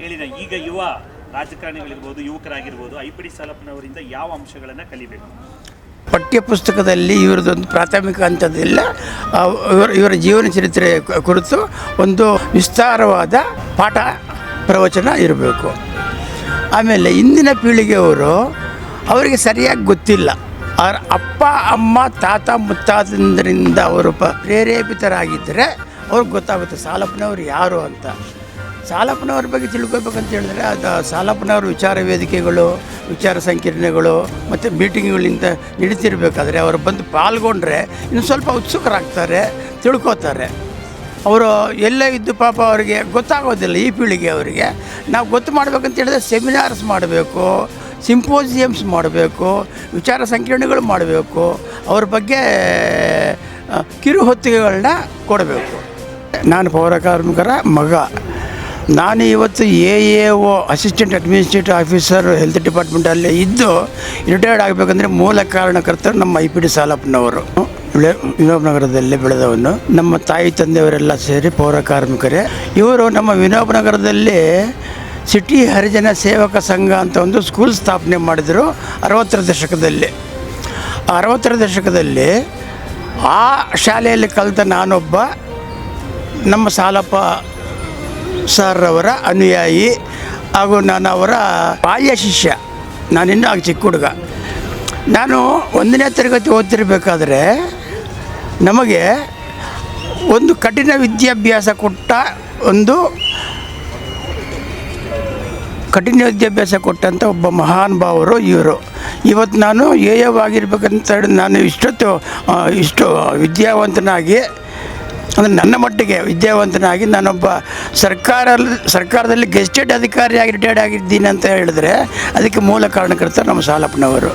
ಹೇಳಿದ ಈಗ ಯುವ ರಾಜಕಾರಣಿಗಳಿರ್ಬೋದು, ಯುವಕರಾಗಿರ್ಬೋದು, ಐ ಪಿ ಡಿ ಸಾಲಪ್ಪನವರಿಂದ ಯಾವ ಅಂಶಗಳನ್ನು ಕಲಿಬೇಕು? ಪಠ್ಯಪುಸ್ತಕದಲ್ಲಿ ಇವರದೊಂದು ಪ್ರಾಥಮಿಕ ಹಂತದಲ್ಲ ಇವರ ಜೀವನ ಚರಿತ್ರೆ ಕುರಿತು ಒಂದು ವಿಸ್ತಾರವಾದ ಪಾಠ ಪ್ರವಚನ ಇರಬೇಕು. ಆಮೇಲೆ ಇಂದಿನ ಪೀಳಿಗೆಯವರು ಅವರಿಗೆ ಸರಿಯಾಗಿ ಗೊತ್ತಿಲ್ಲ. ಅವರ ಅಪ್ಪ, ಅಮ್ಮ, ತಾತ ಮುತ್ತಾತಂದರಿಂದ ಅವರು ಪ್ರೇರೇಪಿತರಾಗಿದ್ದರೆ ಅವ್ರಿಗೆ ಗೊತ್ತಾಗುತ್ತೆ ಸಾಲಪ್ಪನವರು ಯಾರು ಅಂತ. ಸಾಲಪ್ಪನವ್ರ ಬಗ್ಗೆ ತಿಳ್ಕೊಬೇಕಂತ ಹೇಳಿದ್ರೆ, ಅದು ಸಾಲಪ್ಪನವ್ರ ವಿಚಾರ ವೇದಿಕೆಗಳು, ವಿಚಾರ ಸಂಕಿರಣಗಳು ಮತ್ತು ಮೀಟಿಂಗ್ಗಳಿಂದ ನಡೀತಿರ್ಬೇಕಾದ್ರೆ ಅವರು ಬಂದು ಪಾಲ್ಗೊಂಡ್ರೆ ಇನ್ನು ಸ್ವಲ್ಪ ಉತ್ಸುಕರಾಗ್ತಾರೆ, ತಿಳ್ಕೊತಾರೆ. ಅವರು ಎಲ್ಲೇ ಇದ್ದು ಪಾಪ ಅವರಿಗೆ ಗೊತ್ತಾಗೋದಿಲ್ಲ ಈ ಪೀಳಿಗೆ ಅವರಿಗೆ. ನಾವು ಗೊತ್ತು ಮಾಡಬೇಕಂತ ಹೇಳಿದ್ರೆ ಸೆಮಿನಾರ್ಸ್ ಮಾಡಬೇಕು ಸಿಂಪೋಸಿಯಮ್ಸ್ ಮಾಡಬೇಕು, ವಿಚಾರ ಸಂಕಿರಣಗಳು ಮಾಡಬೇಕು, ಅವ್ರ ಬಗ್ಗೆ ಕಿರುಹೊತ್ತಿಗೆಗಳನ್ನ ಕಿರು ಹೊತ್ತಿಗೆಗಳನ್ನ ಕೊಡಬೇಕು. ನಾನು ಪೌರಕಾರ್ಮಿಕರ ಮಗ. ನಾನು ಇವತ್ತು A A O assistant administrative officer health ಡಿಪಾರ್ಟ್ಮೆಂಟಲ್ಲೇ ಇದ್ದು ರಿಟೈರ್ಡ್ ಆಗಬೇಕಂದ್ರೆ ಮೂಲ ಕಾರಣಕರ್ತರು ನಮ್ಮ ಐ ಪಿ ಡಿ ಸಾಲಪ್ಪನವರು. ವಿನೋಬ್ ನಗರದಲ್ಲಿ ಬೆಳೆದವನು. ನಮ್ಮ ತಾಯಿ ತಂದೆಯವರೆಲ್ಲ ಸೇರಿ ಪೌರ ಕಾರ್ಮಿಕರೇ. ಇವರು ನಮ್ಮ ವಿನೋಬ್ ನಗರದಲ್ಲಿ ಸಿಟಿ ಹರಿಜನ ಸೇವಕ ಸಂಘ ಅಂತ ಒಂದು ಸ್ಕೂಲ್ ಸ್ಥಾಪನೆ ಮಾಡಿದರು ಅರವತ್ತರ ದಶಕದಲ್ಲಿ. ಅರವತ್ತರ ದಶಕದಲ್ಲಿ ಆ ಶಾಲೆಯಲ್ಲಿ ಕಲಿತ ನಾನೊಬ್ಬ ನಮ್ಮ ಸಾಲಪ್ಪ ಸರ್ ಅವರ ಅನುಯಾಯಿ ಹಾಗೂ ನಾನು ಅವರ ಬಾಲ್ಯ ಶಿಷ್ಯ. ನಾನಿನ್ನೂ ಆಗ ಚಿಕ್ಕ ಹುಡುಗ. ನಾನು ಒಂದನೇ ತರಗತಿ ಓದ್ತಿರ್ಬೇಕಾದ್ರೆ ನಮಗೆ ಒಂದು ಕಠಿಣ ವಿದ್ಯಾಭ್ಯಾಸ ಕೊಟ್ಟ ಒಂದು ಕಠಿಣ ವಿದ್ಯಾಭ್ಯಾಸ ಕೊಟ್ಟಂಥ ಒಬ್ಬ ಮಹಾನ್ ಭಾವರು ಇವರು. ಇವತ್ತು ನಾನು ಏಯವಾಗಿರ್ಬೇಕಂತ ನಾನು ಇಷ್ಟೊತ್ತು ಇಷ್ಟು ವಿದ್ಯಾವಂತನಾಗಿ ಅಂದರೆ ನನ್ನ ಮಟ್ಟಿಗೆ ವಿದ್ಯಾವಂತನಾಗಿ ನಾನೊಬ್ಬ ಸರ್ಕಾರ, ಸರ್ಕಾರದಲ್ಲಿ ಗೆಸ್ಟೆಡ್ ಅಧಿಕಾರಿಯಾಗಿ ರಿಟೈರ್ಡ್ ಆಗಿದ್ದೀನಿ ಅಂತ ಹೇಳಿದ್ರೆ ಅದಕ್ಕೆ ಮೂಲ ಕಾರಣಕರ್ತರು ನಮ್ಮ ಸಾಲಪ್ಪನವರು.